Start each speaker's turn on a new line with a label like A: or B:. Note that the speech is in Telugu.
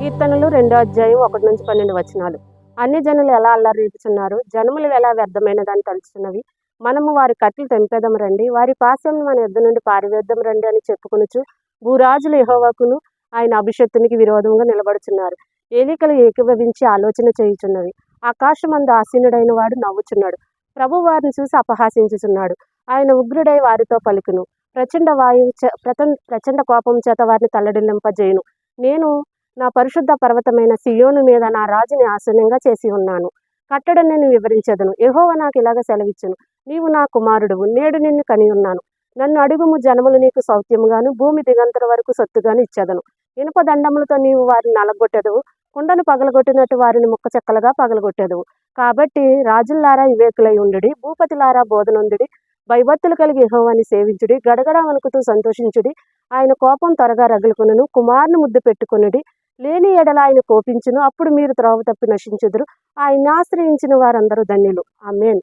A: కీర్తనలు రెండో అధ్యాయం ఒకటి నుంచి పన్నెండు వచనాలు. అన్ని జనులు ఎలా అల్లరీపుచున్నారు? జనములు ఎలా వ్యర్థమైనదని తలుచున్నవి మనము వారి కట్లు తెంపేదం రండి. వారి పాశం మన ఎద్దు నుండి పారివేద్దాం రండి అని చెప్పుకొనుచు భూరాజులు యహోవకును ఆయన అభిషక్తునికి విరోధంగా నిలబడుచున్నారు. ఏలికలు ఏకీభవించి ఆలోచన చేయుచున్నవి. ఆకాశమందు ఆసీనుడైన వాడు నవ్వుచున్నాడు. ప్రభు వారిని చూసి అపహాసించుచున్నాడు. ఆయన ఉగ్రుడై వారితో పలుకును. ప్రచండ వాయువు ప్రచండ కోపం చేత వారిని తల్లడిల్లింపజేయును. నేను నా పరిశుద్ధ పర్వతమైన సియోను మీద నా రాజుని ఆసనంగా చేసి ఉన్నాను. కట్టడం నేను వివరించదను. ఎహోవ నాకు ఇలాగ సెలవిచ్చును. నీవు నా కుమారుడువు. నేడు నిన్ను కని ఉన్నాను. నన్ను అడుగుము జనములు నీకు సౌత్యముగాను భూమి దిగంతర వరకు సొత్తుగాను ఇచ్చేదను. ఇనుప దండములతో నీవు వారిని నలగొట్టెదవు. కుండను పగలగొట్టినట్టు వారిని ముక్క చెక్కలుగా పగలగొట్టెదవు. కాబట్టి రాజుల్లారా వివేకులై ఉండుడి. భూపతిలారా బోధనుందుడి. భయభత్తులు కలిగి ఇహోవాన్ని సేవించుడి. గడగడ వణుకుతూ సంతోషించుడి. ఆయన కోపం త్వరగా రగులుకును కుమారుని ముద్దు పెట్టుకునుడి. లేని ఎడల ఆయన కోపించును. అప్పుడు మీరు త్రోవ తప్పి నశించుదురు. ఆయన్ని ఆశ్రయించిన వారందరూ ధన్యులు. ఆ మేన్